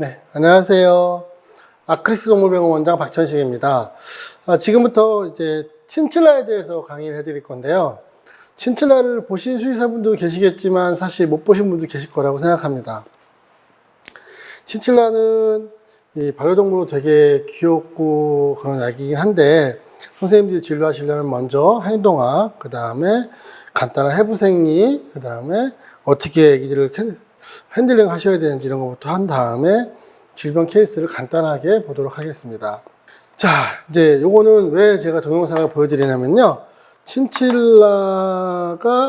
네, 안녕하세요. 아크리스 동물병원 원장 박천식입니다. 아, 지금부터 이제 친칠라에 대해서 강의를 해드릴 건데요. 친칠라를 보신 수의사분도 계시겠지만 사실 못 보신 분도 계실 거라고 생각합니다. 친칠라는 이 반려동물로 되게 귀엽고 그런 아기긴 한데 선생님들이 진료하시려면 먼저 행동학, 그 다음에 간단한 해부생리, 그 다음에 어떻게 캐- 핸들링 하셔야 되는지 이런 것부터 한 다음에 질병 케이스를 간단하게 보도록 하겠습니다. 자, 이제 요거는 왜 제가 동영상을 보여드리냐면요. 친칠라가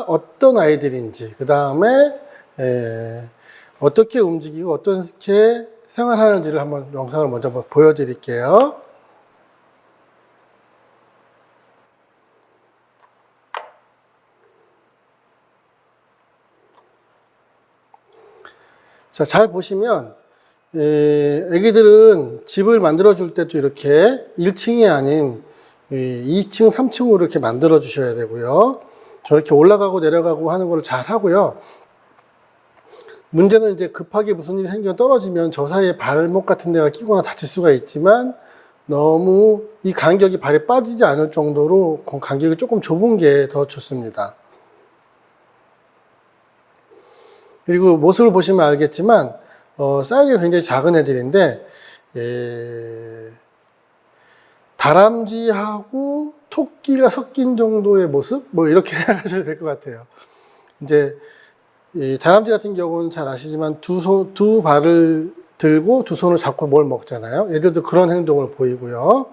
어떤 아이들인지, 그 다음에 어떻게 움직이고 어떻게 생활하는지를 한번 영상을 먼저 보여드릴게요. 자, 잘 보시면, 에, 애기들은 집을 만들어 줄 때도 이렇게 1층이 아닌 이 2층, 3층으로 이렇게 만들어 주셔야 되고요. 저렇게 올라가고 내려가고 하는 걸 잘 하고요. 문제는 이제 급하게 무슨 일이 생겨 떨어지면 저 사이에 발목 같은 데가 끼거나 다칠 수가 있지만 너무 이 간격이 발에 빠지지 않을 정도로 그 간격이 조금 좁은 게 더 좋습니다. 그리고 모습을 보시면 알겠지만 어, 사이즈가 굉장히 작은 애들인데 에, 다람쥐하고 토끼가 섞인 정도의 모습 뭐 이렇게 생각하셔도 될 것 같아요. 이제 이 다람쥐 같은 경우는 잘 아시지만 두 손, 두 발을 들고 두 손을 잡고 뭘 먹잖아요. 얘들도 그런 행동을 보이고요.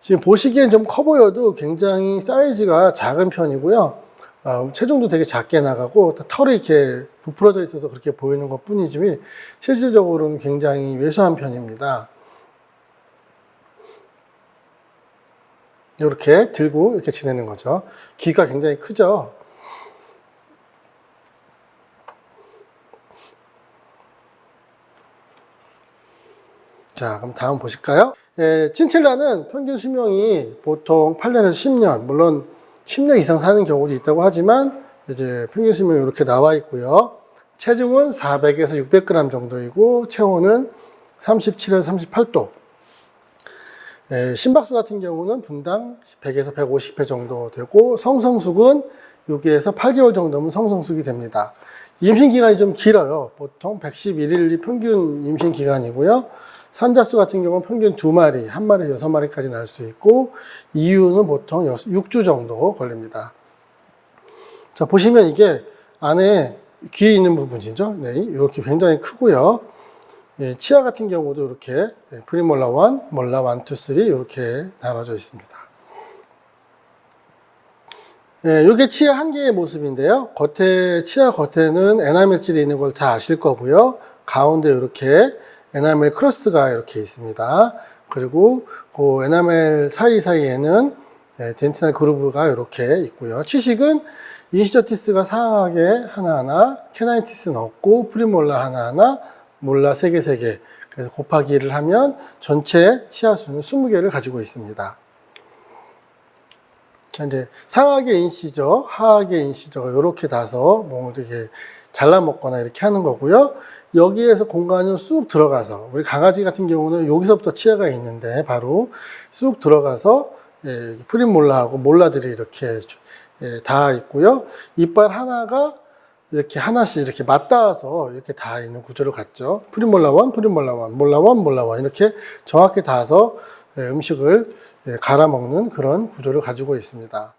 지금 보시기엔 좀 커 보여도 굉장히 사이즈가 작은 편이고요. 어, 체중도 되게 작게 나가고 털이 이렇게 부풀어져 있어서 그렇게 보이는 것 뿐이지 실질적으로는 굉장히 왜소한 편입니다. 이렇게 들고 이렇게 지내는 거죠. 귀가 굉장히 크죠. 자, 그럼 다음 보실까요? 예, 친칠라는 평균 수명이 보통 8년에서 10년, 물론 10년 이상 사는 경우도 있다고 하지만 이제 평균 수명이 이렇게 나와 있고요. 체중은 400에서 600g 정도이고 체온은 37에서 38도. 예, 심박수 같은 경우는 분당 100에서 150회 정도 되고 성성숙은 6에서 8개월 정도면 성성숙이 됩니다. 임신 기간이 좀 길어요. 보통 111일이 평균 임신 기간이고요. 산자수 같은 경우는 평균 두 마리, 한 마리 여섯 마리까지 날 수 있고 이유는 보통 6주 정도 걸립니다. 자 보시면 이게 안에 귀에 있는 부분이죠. 네, 이렇게 굉장히 크고요. 예, 치아 같은 경우도 이렇게 예, 프리몰라 1, 몰라 1, 2, 3 이렇게 나눠져 있습니다. 예, 이게 치아 한 개의 모습인데요. 겉에 치아 겉에는 에나멜질이 있는 걸 다 아실 거고요. 가운데 이렇게 에나멜 크로스가 이렇게 있습니다. 그리고 그 에나멜 사이사이에는 예, 덴티널 그루브가 이렇게 있고요. 치식은 인시저티스가 상하게 하나하나, 캐나이티스는 없고 프리몰라 하나하나, 몰라 3개, 3개. 그래서 곱하기를 하면 전체 치아 수는 20개를 가지고 있습니다. 자, 이제 상하게 인시저, 하하게 인시저가 이렇게 다서 몸을 이렇게 잘라 먹거나 이렇게 하는 거고요. 여기에서 공간을 쑥 들어가서 우리 강아지 같은 경우는 여기서부터 치아가 있는데 바로 쑥 들어가서 예, 프리몰라하고 몰라들이 이렇게 예, 다 있고요. 이빨 하나가 이렇게 하나씩 이렇게 맞닿아서 이렇게 다 있는 구조를 갖죠. 프리몰라 원, 프리몰라 원, 몰라 원, 몰라 원 이렇게 정확히 닿아서 예, 음식을 예, 갈아 먹는 그런 구조를 가지고 있습니다.